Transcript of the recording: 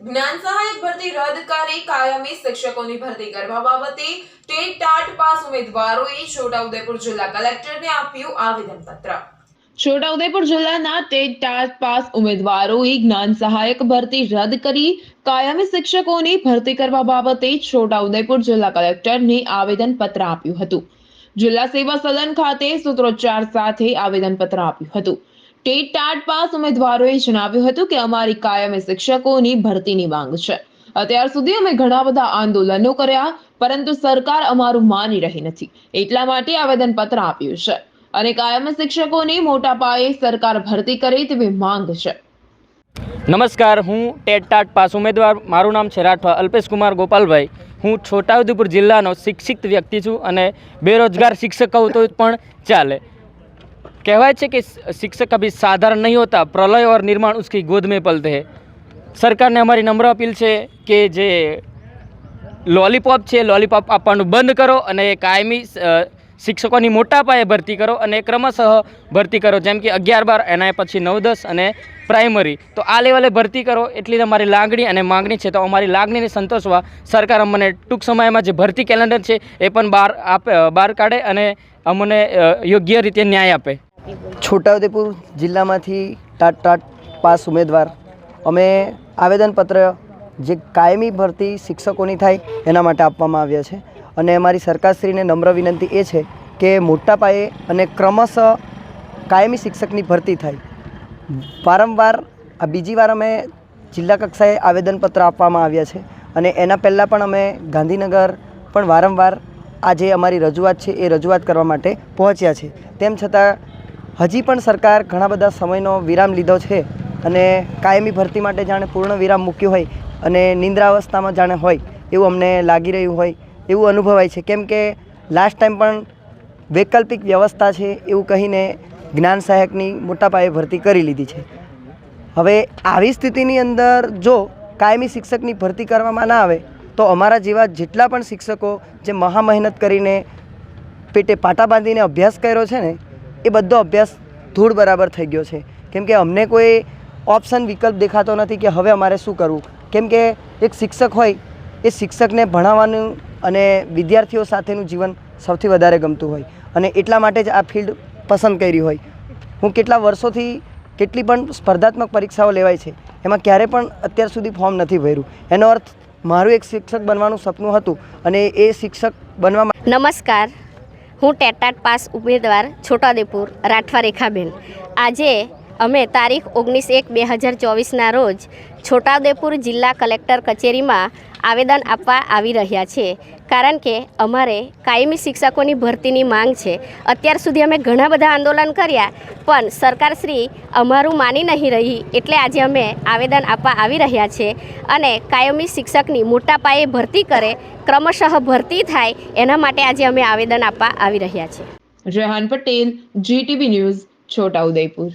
જ્ઞાન સહાયક ભરતી રદ કરી કાયમી શિક્ષકોની ભરતી કરવા બાબતે ટેટ ટાટ પાસ ઉમેદવારોએ છોટાઉદેપુર જિલ્લા કલેક્ટરને આપ્યું આવેદનપત્ર. છોટાઉદેપુર જિલ્લાના ટેટ ટાટ પાસ ઉમેદવારોએ જ્ઞાન સહાયક ભરતી રદ કરી કાયમી શિક્ષકોની ભરતી કરવા બાબતે છોટાઉદેપુર જિલ્લા કલેક્ટરને આવેદનપત્ર આપ્યું હતું. જિલ્લા સેવા સદન ખાતે સૂત્રોચ્ચાર સાથે આવેદનપત્ર આપ્યું હતું. ટેટ ટાટ પાસ ઉમેદવારોએ જણાવ્યું હતું કે અમારી કાયમી શિક્ષકોની ભરતીની માંગ છે. અત્યાર સુધી અમે ઘણા બધા આંદોલનો કર્યા, પરંતુ સરકાર અમારું માની રહી નથી. એટલા માટે આવેદનપત્ર આપ્યું છે. અને કાયમી શિક્ષકોની મોટા પાયે સરકાર ભરતી કરે તેવી માંગ છે. નમસ્કાર, હું ટેટ ટાટ પાસ ઉમેદવાર. મારું નામ છે રાઠવા. અલ્પેશ કુમાર ગોપાલભાઈ. હું છોટાઉદેપુર જિલ્લાનો શિક્ષિત વ્યક્તિ છું અને બેરોજગાર શિક્ષક કહું તો પણ ચાલે. કહેવાય છે કે શિક્ષક અભી સાધારણ નહીં હોતા પ્રલય और निर्माण उसकी गोद में पलते हैं સરકારને અમારી નમ્ર અપીલ છે કે જે લોલીપોપ છે લોલીપોપ આપવાનું બંધ કરો અને કાયમી અ, શિક્ષકોની મોટા પાયે ભરતી કરો અને ક્રમશઃ ભરતી કરો જેમ કે અગિયાર બાર એના પછી નવ દસ અને પ્રાઇમરી તો આ લેવલે ભરતી કરો એટલી જ અમારી લાગણી અને માગણી છે તો અમારી લાગણીને સંતોષવા સરકાર અમને ટૂંક સમયમાં જે ભરતી કેલેન્ડર છે એ પણ બહાર આપે બહાર કાઢે અને અમને અ, યોગ્ય રીતે ન્યાય આપે છોટાઉદેપુર જિલ્લામાંથી ટાટ ટાટ પાસ ઉમેદવાર. અમે આવેદનપત્ર જે કાયમી ભરતી શિક્ષકોની થાય એના માટે આપવામાં આવ્યા છે. અને અમારી સરકારશ્રીને નમ્ર વિનંતી એ છે કે મોટા પાયે અને ક્રમશઃ કાયમી શિક્ષકની ભરતી થાય. વારંવાર આ બીજી વાર અમે જિલ્લા કક્ષાએ આવેદનપત્ર આપવામાં આવ્યા છે અને એના પહેલાં પણ અમે ગાંધીનગર પણ વારંવાર આ જે અમારી રજૂઆત છે એ રજૂઆત કરવા માટે પહોંચ્યા છે. તેમ છતાં હજી પણ સરકાર ઘણા બધા સમયનો વિરામ લીધો છે અને કાયમી ભરતી માટે જાણે પૂર્ણ વિરામ મૂક્યો હોય અને નિંદ્રાવસ્થામાં જાણે હોય એવું અમને લાગી રહ્યું હોય, એવું અનુભવાય છે. કેમ કે લાસ્ટ ટાઈમ પણ વૈકલ્પિક વ્યવસ્થા છે એવું કહીને જ્ઞાન સહાયકની મોટા પાયે ભરતી કરી લીધી છે. હવે આવી સ્થિતિની અંદર જો કાયમી શિક્ષકની ભરતી કરવામાં ના આવે, તો અમારા જેવા જેટલા પણ શિક્ષકો જે મહા મહેનત કરીને પેટે પાટા બાંધીને અભ્યાસ કર્યો છે ને એ બધો અભ્યાસ ધૂળ બરાબર થઈ ગયો છે. કેમ કે અમને કોઈ ઓપ્શન વિકલ્પ દેખાતો નથી કે હવે અમારે શું કરવું. કેમ કે એક શિક્ષક હોય, એ શિક્ષકને ભણાવવાનું અને વિદ્યાર્થીઓ સાથેનું જીવન સૌથી વધારે ગમતું હોય. અને એટલા માટે જ આ ફિલ્ડ પસંદ કરી હોય. હું કેટલા વર્ષોથી કેટલી પણ સ્પર્ધાત્મક પરીક્ષાઓ લેવાય છે, એમાં ક્યારે પણ અત્યાર સુધી ફોર્મ નથી ભર્યું. એનો અર્થ, મારું એક શિક્ષક બનવાનું સપનું હતું અને એ શિક્ષક બનવા નમસ્કાર. હું ટેટાટ પાસ ઉમેદવાર છોટાદેપુર રાઠવા રેખાબેન આજે અમે તારીખ ઓગણીસ એક બે હજાર ચોવીસના રોજ છોટાઉદેપુર જિલ્લા કલેક્ટર કચેરીમાં આવેદન આપવા આવી રહ્યા છે. કારણ કે અમારે કાયમી શિક્ષકોની ભરતીની માંગ છે. અત્યાર સુધી અમે ઘણા બધા આંદોલન કર્યા, પણ સરકારશ્રી અમારું માની નહીં રહી એટલે આજે અમે આવેદન આપવા આવી રહ્યા છે અને કાયમી શિક્ષકની મોટા પાયે ભરતી કરે, ક્રમશઃ ભરતી થાય એના માટે આજે અમે આવેદન આપવા આવી રહ્યા છીએ રેહાન પટેલ, જીટીવી ન્યૂઝ, છોટાઉદેપુર.